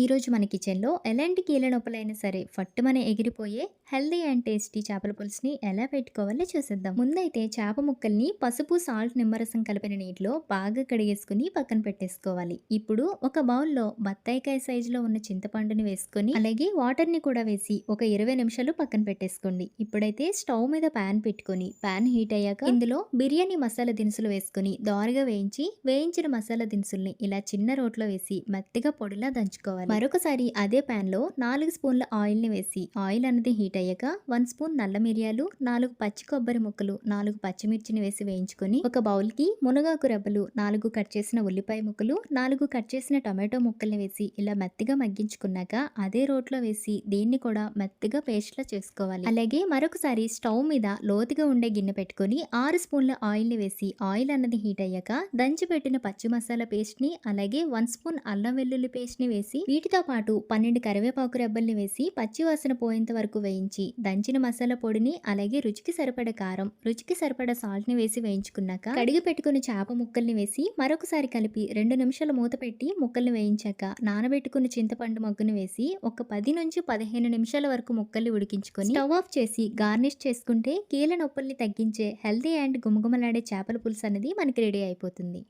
ఈరోజు మన కిచెన్లో ఎలాంటి కీళ్ళ నొప్పులైనా సరే ఫట్టుమనే ఎగిరిపోయే హెల్దీ అండ్ టేస్టీ చేపల పులుసుని ఎలా పెట్టుకోవాలో చూసేద్దాం. ముందైతే చేప ముక్కల్ని పసుపు సాల్ట్ నిమ్మరసం కలిపిన నీటిలో బాగా కడిగేసుకుని పక్కన పెట్టేసుకోవాలి. ఇప్పుడు ఒక బౌల్లో బత్తాయికాయ సైజులో ఉన్న చింతపండుని వేసుకొని అలాగే వాటర్ని కూడా వేసి ఒక ఇరవై నిమిషాలు పక్కన పెట్టేసుకోండి. ఇప్పుడైతే స్టవ్ మీద ప్యాన్ పెట్టుకొని ప్యాన్ హీట్ అయ్యాక ఇందులో బిర్యానీ మసాలా దినుసులు వేసుకొని దోరగా వేయించి వేయించిన మసాలా దినుసుల్ని ఇలా చిన్న రోట్లో వేసి మెత్తగా పొడిలా దంచుకోవాలి. మరొకసారి అదే ప్యాన్లో నాలుగు స్పూన్ల ఆయిల్ని వేసి ఆయిల్ అన్నది హీట్ అయ్యాక వన్ స్పూన్ నల్ల మిరియాలు నాలుగు పచ్చి కొబ్బరి ముక్కలు నాలుగు పచ్చిమిర్చిని వేసి వేయించుకొని ఒక బౌల్కి మునగాకు రెబ్బలు నాలుగు కట్ చేసిన ఉల్లిపాయ ముక్కలు నాలుగు కట్ చేసిన టమాటో ముక్కల్ని వేసి ఇలా మెత్తగా మగ్గించుకున్నాక అదే రోట్లో వేసి దీన్ని కూడా మెత్తగా పేస్ట్లా చేసుకోవాలి. అలాగే మరొకసారి స్టవ్ మీద లోతుగా ఉండే గిన్నె పెట్టుకొని ఆరు స్పూన్ల ఆయిల్ని వేసి ఆయిల్ అన్నది హీట్ అయ్యాక దంచి పెట్టిన పచ్చి మసాలా పేస్ట్ని అలాగే వన్ స్పూన్ అల్లం వెల్లుల్లి పేస్ట్ని వేసి వీటితో పాటు పన్నెండు కరివేపాకు రెబ్బల్ని వేసి పచ్చివాసన పోయేంత వరకు వేయించి దంచిన మసాలా పొడిని అలాగే రుచికి సరిపడ కారం రుచికి సరిపడ సాల్ట్ని వేసి వేయించుకున్నాక కడిగి పెట్టుకుని చేప ముక్కల్ని వేసి మరొకసారి కలిపి రెండు నిమిషాలు మూత పెట్టి ముక్కల్ని వేయించాక నానబెట్టుకున్న చింతపండు మగ్గుని వేసి ఒక పది నుంచి పదిహేను నిమిషాల వరకు ముక్కల్ని ఉడికించుకొని స్టవ్ ఆఫ్ చేసి గార్నిష్ చేసుకుంటే కీళ్ళ నొప్పుల్ని తగ్గించే హెల్తీ అండ్ గుమగుమలాడే చేపల పులుసు అనేది మనకి రెడీ అయిపోతుంది.